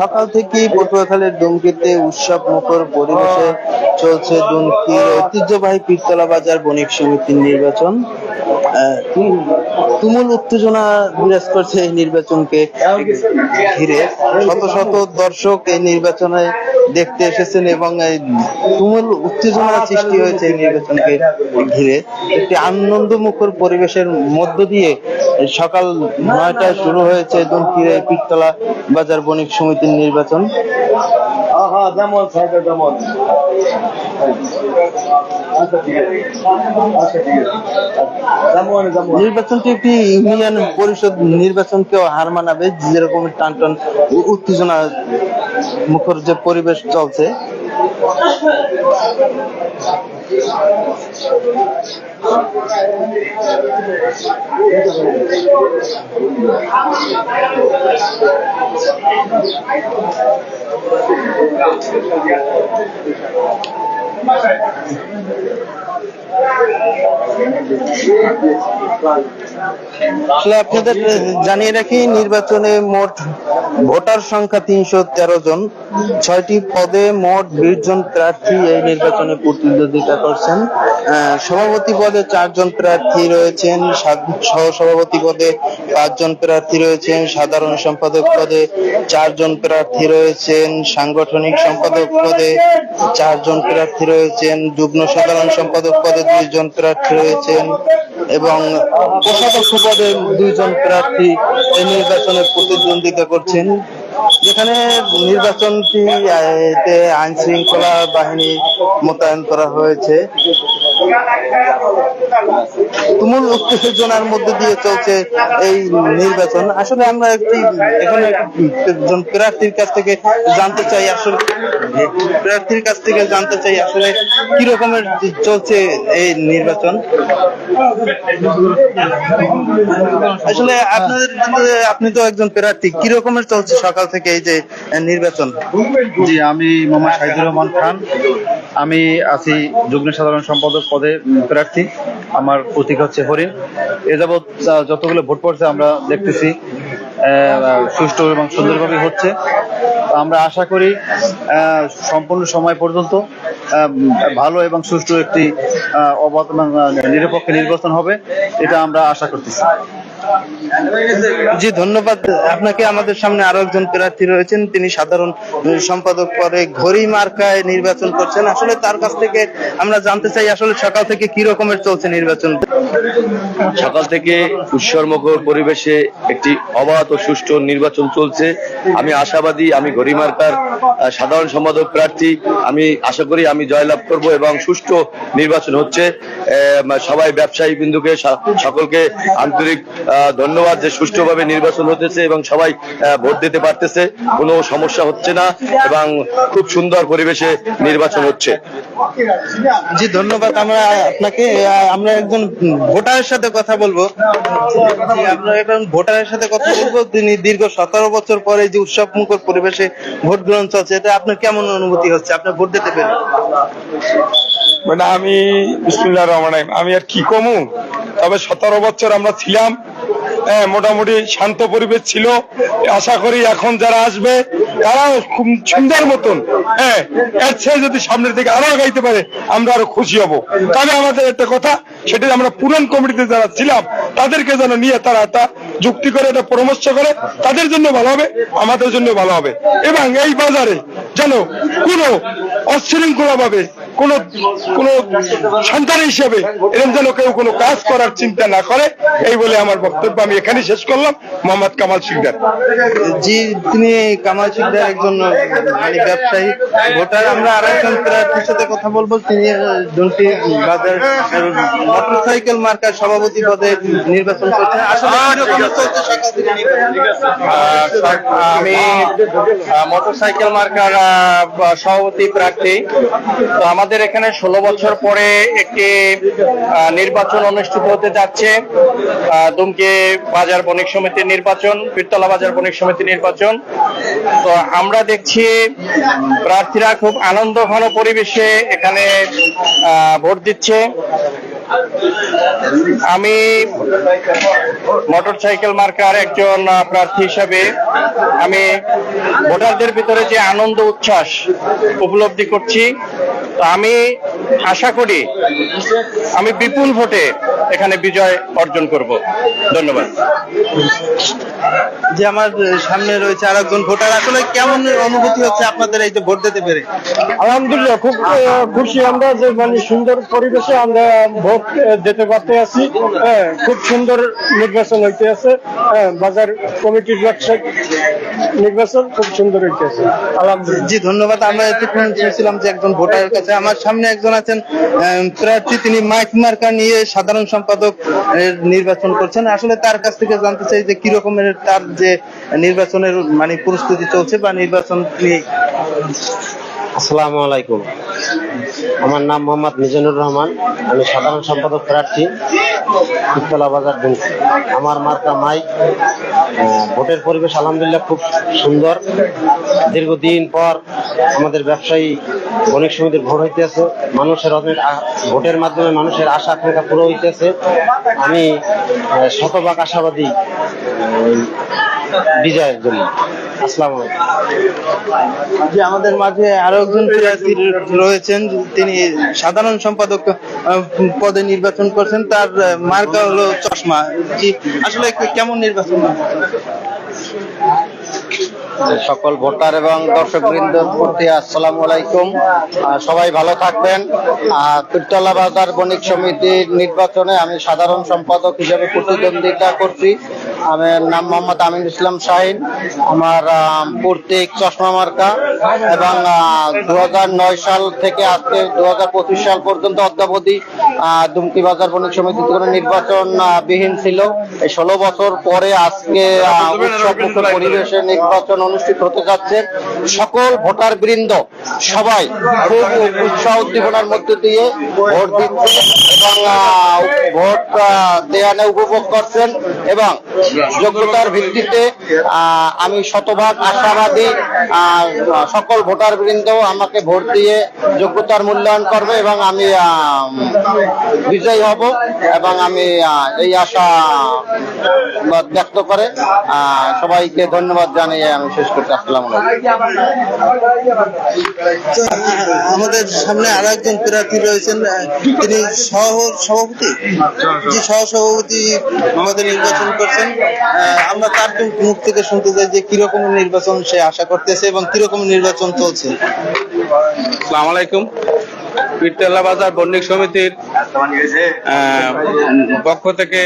সকাল থেকেই পটুয়াখালীর দুমকিতে উৎসব মুখর পরিবেশে চলছে দুমকির ঐতিহ্যবাহী পীরতলা বাজার বণিক সমিতির নির্বাচন। তুমুল উত্তেজনা বিরাজ করছে এই নির্বাচনকে ঘিরে। শত শত দর্শক এই নির্বাচনে দেখতে এসেছেন এবং তুমুল উত্তেজনা সৃষ্টি হয়েছে এই নির্বাচনকে ঘিরে। একটি আনন্দ মুখর পরিবেশের মধ্য দিয়ে সকাল নয়টায় শুরু হয়েছে দুমকির পীরতলা বাজার বণিক সমিতির নির্বাচন। আচ্ছা আচ্ছা যেমন যেমন। নির্বাচনটি একটি ইউনিয়ন পরিষদ নির্বাচনকেও হার মানাবে, যেরকম টান টান উত্তেজনা মুখর যে পরিবেশ চলছে। আসলে আপনাদের জানিয়ে রাখি, নির্বাচনে মোট ভোটার সংখ্যা তিনশো তেরো জন। ছয়টি পদে মোট বিশ জন প্রার্থী এই নির্বাচনে প্রতিদ্বন্দ্বিতা করছেন। সভাপতি পদে চারজন প্রার্থী রয়েছেন সহ সভাপতি পদে পাঁচজন প্রার্থী রয়েছেন, সাধারণ সম্পাদক পদে চারজন প্রার্থী রয়েছেন, সাংগঠনিক সম্পাদক পদে চারজন প্রার্থী রয়েছেন, যুগ্ম সাধারণ সম্পাদক পদে দুইজন প্রার্থী রয়েছেন এবং কোষাধ্যক্ষ পদে দুইজন প্রার্থী এই নির্বাচনে প্রতিদ্বন্দ্বিতা করছেন। যেখানে নির্বাচনটি আইন শৃঙ্খলা বাহিনী মোতায়েন করা হয়েছে। তুমুল উত্তেজনার মধ্যে দিয়ে চলছে এই নির্বাচন। আসলে আমরা একটি এখানে একজন প্রার্থীর কাছ থেকে জানতে চাই আসলে, প্রার্থীর কাছ থেকে জানতে চাই আসলে কি রকমের চলছে এই নির্বাচন। আসলে আপনাদের, আপনি তো একজন প্রার্থী, কি রকমের চলছে সকাল থেকে এই যে নির্বাচন? জি, আমি মোহাম্মদ শাহিদুর রহমান খান। আমি আছি যুগ্ম সাধারণ সম্পাদক পদে প্রার্থী। আমার প্রতীক হচ্ছে হরিণ। এ যাবৎ যতগুলো ভোট পড়ছে আমরা দেখতেছি সুষ্ঠু এবং সুন্দরভাবে হচ্ছে। আমরা আশা করি সম্পূর্ণ সময় পর্যন্ত ভালো এবং সুষ্ঠু একটি অবাধ নিরপেক্ষ নির্বাচন হবে। এটা আমরা আশা করতেছি। জি ধন্যবাদ। আপনাকে আমাদের সামনে আরও একজন প্রার্থী রয়েছেন। তিনি সাধারণ সম্পাদক পরে ঘড়ি মার্কায় নির্বাচন করছেন। আসলে তার কাছ থেকে আমরা জানতে চাই আসলে সকাল থেকে কি রকমের চলছে নির্বাচন? সকাল থেকে উৎসর্মকর পরিবেশে একটি অবাধ ও সুষ্ঠু নির্বাচন চলছে। আমি আশাবাদী আমি গরিমার্কার আহ, সাধারণ সম্পাদক প্রার্থী। আমি আশা করি আমি জয়লাভ করব এবং সুষ্ঠু নির্বাচন হচ্ছে। সবাই ব্যবসায়ী বিন্দুকে সকলকে আন্তরিক ধন্যবাদ যে সুষ্ঠুভাবে নির্বাচন হতেছে এবং সবাই ভোট দিতে পারতেছে। কোনো সমস্যা হচ্ছে না এবং খুব সুন্দর পরিবেশে নির্বাচন হচ্ছে। জি ধন্যবাদ। আমরা আপনাকে আমরা একজন ভোটারের সাথে কথা বলব। আমরা একজন ভোটারের সাথে কথা বলব। তিনি দীর্ঘ সতেরো বছর পরে যে উৎসব মুখর পরিবেশে ভোট গ্রহণ চলছে এটা আপনার কেমন অনুভূতি হচ্ছে? আপনি ভোট দিতে পেরে মানে আমি বিসমুল্লাহ রহমান আমি আর কি কমু? তবে সতেরো বছর আমরা ছিলাম মোটামুটি শান্ত পরিবেশ ছিল। আশা করি এখন যারা আসবে, তারাও খুব সুন্দর মতন হ্যাঁ এর যদি সামনের দিকে আরও আগাইতে পারে, আমরা আরও খুশি হব। তবে আমাদের একটা কথা, সেটা আমরা পুরান কমিটিতে যারা ছিলাম, তাদেরকে যেন নিয়ে তারা একটা যুক্তি করে, একটা পরামর্শ করে, তাদের জন্য ভালো হবে, আমাদের জন্য ভালো হবে। এবং এই বাজারে যেন কোনো অশৃঙ্খলা ভাবে কোনো কোনো সন্তান হিসেবে এরকম যেন কেউ কোনো কাজ করার চিন্তা না করে এই বলে আমার বক্তব্য আমি এখানে শেষ করলাম। মোহাম্মদ কামাল সিকদার জি তিনি কামাল শিকদার একজন মানে ব্যবসায়ী ভোটার। আমরা আর একজন প্রার্থীর সাথে কথা বলব তিনি দুটি বাজার মোটরসাইকেল মার্কার সভাপতি পদে নির্বাচন করছেন। আসলে? আমি মোটরসাইকেল মার্কার আহ, সভাপতি প্রার্থী। তো আমাদের এখানে ষোলো বছর পরে একটি নির্বাচন অনুষ্ঠিত হতে যাচ্ছে। দুমকি বাজার বণিক সমিতির নির্বাচন, পীরতলা বাজার বণিক সমিতি নির্বাচন। তো আমরা দেখছি প্রার্থীরা খুব আনন্দ ঘন পরিবেশে এখানে ভোট দিচ্ছে। আমি মোটরসাইকেল মার্কার একজন প্রার্থী হিসাবে আমি ভোটারদের ভিতরে যে আনন্দ, উচ্ছ্বাস উপলব্ধি করছি। তো আমি আশা করি আমি বিপুল ভোটে এখানে বিজয় অর্জন করব। ধন্যবাদ। যে আমার সামনে রয়েছে আরেকজন ভোটার আসলে কেমন অনুভূতি হচ্ছে আপনাদের এই যে ভোট দিতে পেরে? আলহামদুলিল্লাহ খুব খুশি আমরা যে মানে সুন্দর পরিবেশে আমরা ভোট দিতে পারতে আছি। হ্যাঁ, খুব সুন্দর নির্বাচন হইতে আছে। হ্যাঁ, বাজার কমিটির ওয়েবসাইট নির্বাচন খুব সুন্দর হইতে আছে। আলহামদুলিল্লাহ। জি ধন্যবাদ। আমরা এতক্ষণ শুনছিলাম যে একজন ভোটারের কাছে আমার সামনে একজন আছেন প্রার্থী, তিনি মাইক মার্কা নিয়ে সাধারণ সম্পাদক নির্বাচন করছেন। আসলে তার কাছ থেকে জানতে চাই যে কি রকমের তার যে নির্বাচনের মানে প্রস্তুতি চলছে বা নির্বাচন নিয়ে। আসসালামু আলাইকুম। আমার নাম মোহাম্মদ মিজানুর রহমান। আমি সাধারণ সম্পাদক প্রার্থী ইতলা বাজার দুমকি। আমার মার্কা মাইক ভোটের পরিবেশ আলহামদুলিল্লাহ খুব সুন্দর। দীর্ঘদিন পর আমাদের ব্যবসায়ী বণিক সমিতির ভোট হইতেছে। মানুষের অনেক ভোটের মাধ্যমে মানুষের আশা আকাঙ্ক্ষা পুরো হইতেছে। আমি শতভাগ আশাবাদী বিজয়ের জন্য। আসসালামু আলাইকুম। যে আমাদের মাঝে আরও একজন প্রার্থী রয়েছেন তিনি সাধারণ সম্পাদক পদে নির্বাচন করছেন তার মার্কা হলো চশমা। জি আসলে কেমন নির্বাচন সকল ভোটার এবং দর্শক বৃন্দর প্রতি আসসালামু আলাইকুম। সবাই ভালো থাকবেন। আর বাজার বণিক সমিতির নির্বাচনে আমি সাধারণ সম্পাদক হিসেবে প্রতিদ্বন্দ্বিতা করছি। আমার নাম মোহাম্মদ আমিন ইসলাম শাহিন। আমার আহ, প্রতীক চশমা মার্কা এবং দু হাজার নয় সাল থেকে আজকে দু পঁচিশ সাল পর্যন্ত অদ্যাবধি দুমকি বাজার বণিক সমিতি কোনো নির্বাচন বিহীন ছিল। এই ষোলো বছর পরে আজকে পরিবেশে নির্বাচন অনুষ্ঠিত হতে যাচ্ছে। সকল ভোটার বৃন্দ সবাই খুব উৎসাহ উদ্দীপনার মধ্যে দিয়ে ভোট দিচ্ছে। ভোট দেয়ানে উপভোগ করছেন এবং যোগ্যতার ভিত্তিতে আমি শতভাগ আশাবাদী সকল ভোটার বৃন্দ আমাকে ভোট দিয়ে যোগ্যতার মূল্যায়ন করবে এবং আমি বিজয়ী হব এবং আমি এই আশা ব্যক্ত করে সবাইকে ধন্যবাদ জানিয়ে আমি শেষ করতে আসসালাম আমাদের সামনে আরও একজন প্রার্থী রয়েছেন তিনি সহ সভাপতি? যে সহ সভাপতি আমাদের নির্বাচন করছেন। আমরা তার মুখ থেকে শুনতে চাই যে কীরকম নির্বাচন সে আশা করতেছে এবং কীরকম নির্বাচন চলছে। আসসালামু আলাইকুম। পিরতলা বাজার বণিক সমিতির পক্ষ থেকে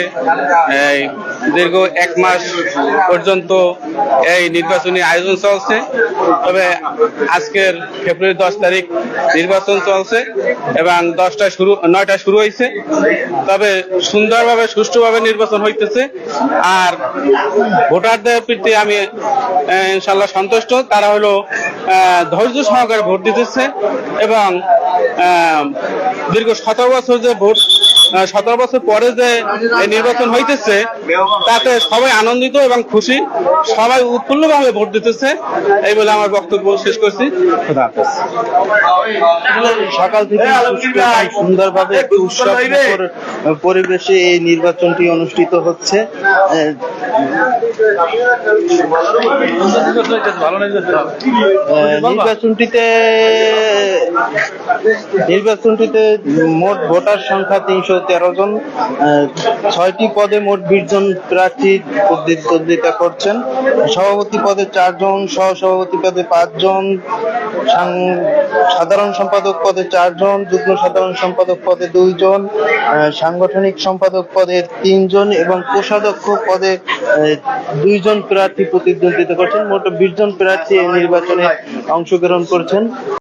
দীর্ঘ এক মাস পর্যন্ত এই নির্বাচনী আয়োজন চলছে। তবে আজকের ফেব্রুয়ারি দশ তারিখ নির্বাচন চলছে এবং দশটা শুরু নয়টা শুরু হয়েছে। তবে সুন্দরভাবে, সুষ্ঠুভাবে নির্বাচন হইতেছে। আর ভোটারদের প্রতি আমি ইনশাল্লাহ সন্তুষ্ট। তারা হলো ধৈর্য সহকারে ভোট দিতেছে এবং দীর্ঘ সতেরো বছর যে ভোট সতেরো বছর পরে যে এই নির্বাচন হইতেছে তাতে সবাই আনন্দিত এবং খুশি। সবাই উৎফুল্লভাবে ভোট দিতেছে এই বলে আমার বক্তব্য শেষ করছি। সকাল থেকে সুন্দরভাবে একটি উৎসব পরিবেশে এই নির্বাচনটি অনুষ্ঠিত হচ্ছে। নির্বাচনটিতে নির্বাচনটিতে মোট ভোটার সংখ্যা তিনশো তেরো জন ছয়টি পদে মোট বিশ জন প্রার্থী প্রতিদ্বন্দ্বিতা করছেন। সভাপতি পদে চারজন সহ সভাপতি পদে পাঁচজন সাধারণ সম্পাদক পদে চারজন যুগ্ম সাধারণ সম্পাদক পদে দুইজন সাংগঠনিক সম্পাদক পদে তিনজন এবং কোষাধ্যক্ষ পদে দুইজন প্রার্থী প্রতিদ্বন্দ্বিতা করছেন। মোট বিশ জন প্রার্থী এই নির্বাচনে অংশগ্রহণ করছেন।